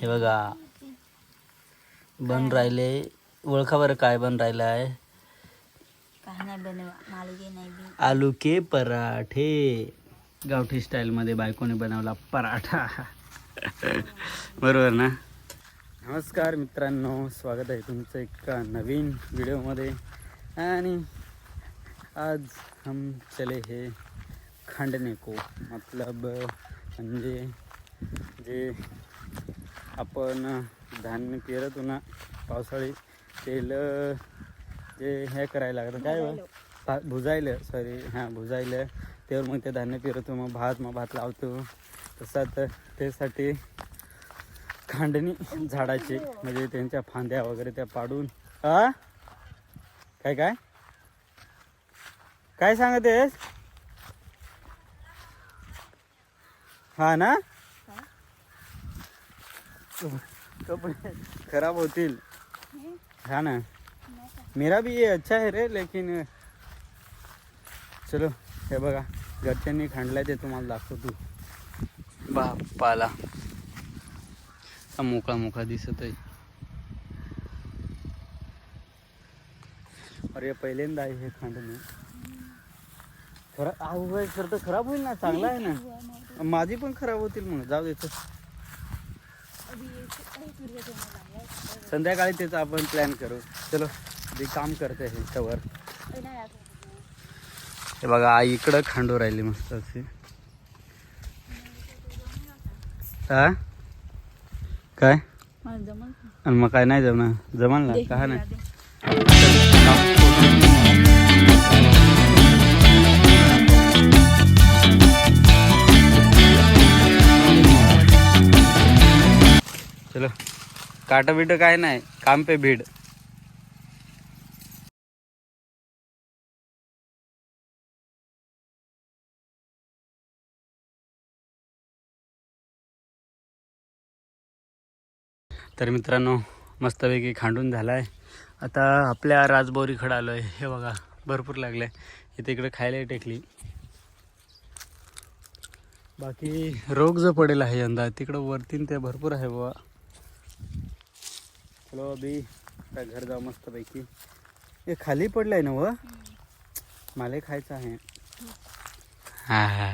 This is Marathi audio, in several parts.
हे बघा. बन राहिले. ओळखा बरं काय बन राहिलं आहे. आलू के पराठे. गावठी स्टाईलमध्ये बायकोने बनवला पराठा. बरोबर ना? नमस्कार मित्रांनो. स्वागत आहे तुमचं एका नवीन व्हिडिओमध्ये. आणि आज हम चले हे खांडने को. मतलब म्हणजे जे आपण धान्य पेरतो ना पावसाळी तेल जे हे करायला लागतं काय भुजायलं. सॉरी हां भुजायलं. त्यावर मग ते धान्य पेरतो मग भात मग भात लावतो. तसं तर त्यासाठी खांडणी झाडाची म्हणजे त्यांच्या फांद्या वगैरे त्या पाडून. आ? काय काय? काय सांगत आहेस हा ना? कपडे खराब होतील. हा ना. मेरा भी ये अच्छा है रे लेकिन चलो हे बघा घरच्यांनी खांडलाय ते तुम्हाला दाखवतो. बापाला मोकळा मोकळा दिसत आहे अरे पहिल्यांदा आहे हे खांडणे खरा अहो खरं तर खराब होईल ना चांगला आहे ना. माझी पण खराब होतील मग जाऊ देतो संध्याकाळी त्याचा आपण प्लॅन करू. चलो ते काम करते ह्याच्यावर हे बघा आई इकडं खांडू राहिली मस्त अशी. हा? काय? आणि मग काय नाही जमणार. जमाल ना? का नाही? काटा बिट काय नाही काम पे भीड. तर मित्रांनो मस्तपैकी खांडून झाला आहे आता आपल्या राजबौरीकडे आलो आहे हे बघा भरपूर लागलं आहे इथे इकडे खायला टेकली. बाकी रोग जो पडेल आहे यंदा तिकडं वरतीन ते भरपूर आहे बाबा चलो अभी आता घर जाऊ मस्तपैकी हे खाली पडलंय ना व? मला खायचं आहे हा हा।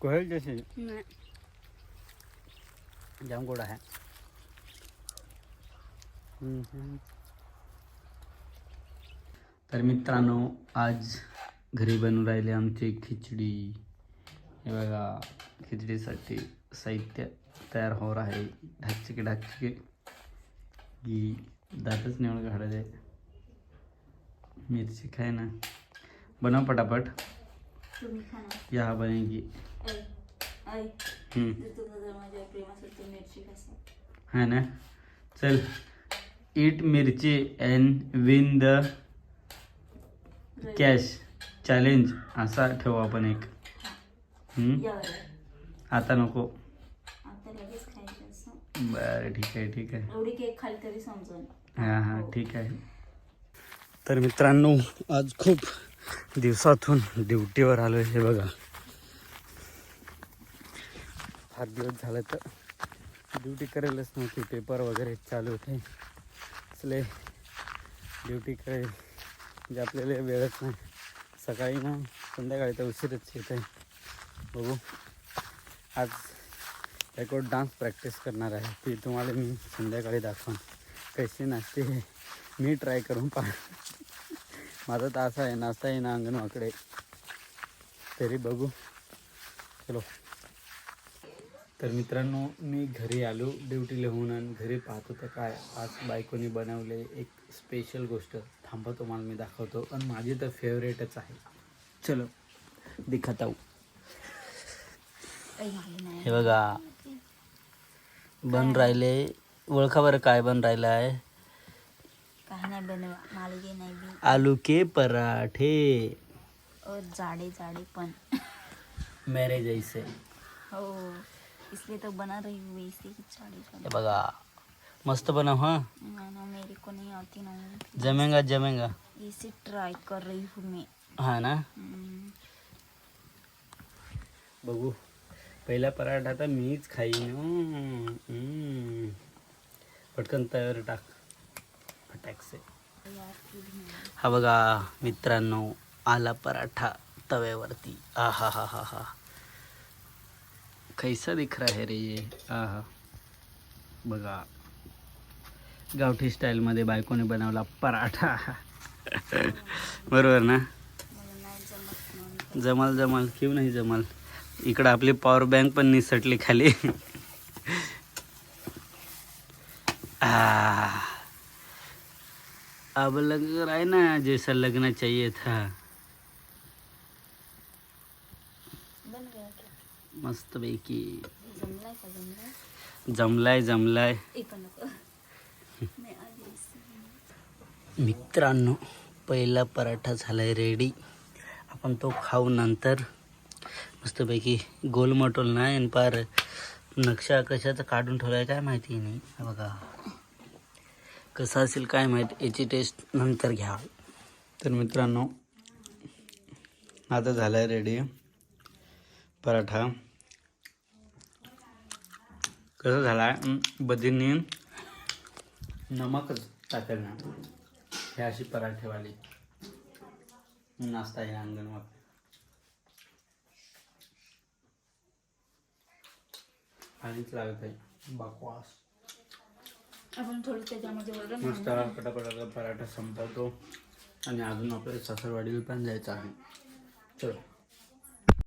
कोहेल जशी जाम गोड आहे. तर मित्रांनो आज घरी बनवून राहिले आमची खिचडी. हे बघा खिचडीसाठी साहित्य तयार होत आहे. ढाचके ढाचके. की दातच निवड काढायचे मिरची खाय ना. बनव पटापट. या बनेगी है ना. चल. Eat mirchi and win the cash challenge असा ठेवू आपण एक. आता नको. लगेच खायचं असं. बरं ठीक आहे ठीक आहे. एवढी केक खाली तरी समजून हां हां ठीक आहे. तर मित्रांनो आज खूप दिवसातून ड्युटीवर आलो हे बघा. फार दिवस झालं तर ड्युटी करेलच नव्हती पेपर वगैरे चालू होते. असले ड्युटी करेल म्हणजे आपल्याला वेळच नाही. सकाळी ना संध्याकाळी तर उशीरच येत आहे बघू. आज एक डान्स प्रॅक्टिस करणार आहे ती तुम्हाला मी संध्याकाळी दाखवून। कशी नाचते हे? मी ट्राय करून पहा माझा तर असा आहे नाचता येईना अंगणवाकडे तरी बघू. चलो. तर मित्रांनो मी घरी आलो ड्युटी लिहून आणि घरी पाहतो तर काय आज बायकोनी बनवले एक स्पेशल गोष्ट. थांबा तुम्हाला मी दाखवतो. आणि माझी तर फेवरेटच आहे. चलो. दिखाता. काही झालं नाही हे बघा. बन राहिले. ओळखा बरं काय बन राहिलं आहे. काय नाही बनवा मालगे नाही बी. आलू के पराठे. और जाडे जाडे पण. मेरे जैसे. हो इसलिए तो बना रही हूँ इसी की जाडे हे बघा. मस्त बनव हाँ. ना ना मेरे को नहीं आती ना जमेगा जमेगा. इसे ट्राई कर रही हूँ मैं. हा ना? हम्म. बघू. पहिला पराठा तर मीच खाईन. पटकन तयार टाक. फटाकसे हा बघा मित्रांनो आला पराठा तव्यावरती. आ हा हा हा. हा कैसा दिख रहा है रे ये? आ हा बघा. गावठी स्टाईलमध्ये बायकोने बनवला पराठा. बरोबर ना? जमल जमल. क्यों नाही जमल? इकडं आपली पॉवर बँक पण निसटली खाली. अब लग रहा है ना जैसा लगना चाहिए था. बन गया मस्त पैकी. जमलाय जमलाय. मित्रांनो पहिला पराठा झालाय रेडी आपण तो खाऊ नंतर. मस्तपैकी गोल मटोल नाही आणि पार नक्षा कशाचा काढून ठेवलाय काय माहिती नाही. बघा. कसं असेल काय माहिती याची टेस्ट नंतर घ्या तर मित्रांनो आता झालाय रेडी पराठा. कसं झाला आहे बदींनी नमकच टाकणार ना हे अशी पराठेवाली. नाश्ता आहे अंगणवाडी पाणीच लागत आहे बकवास. आपण थोडं त्याच्यामध्ये वरण मस्त. पटापटा पराठा संपवतो. आणि अजून आपल्याला सासरवाडीला पण जायचं आहे. चलो.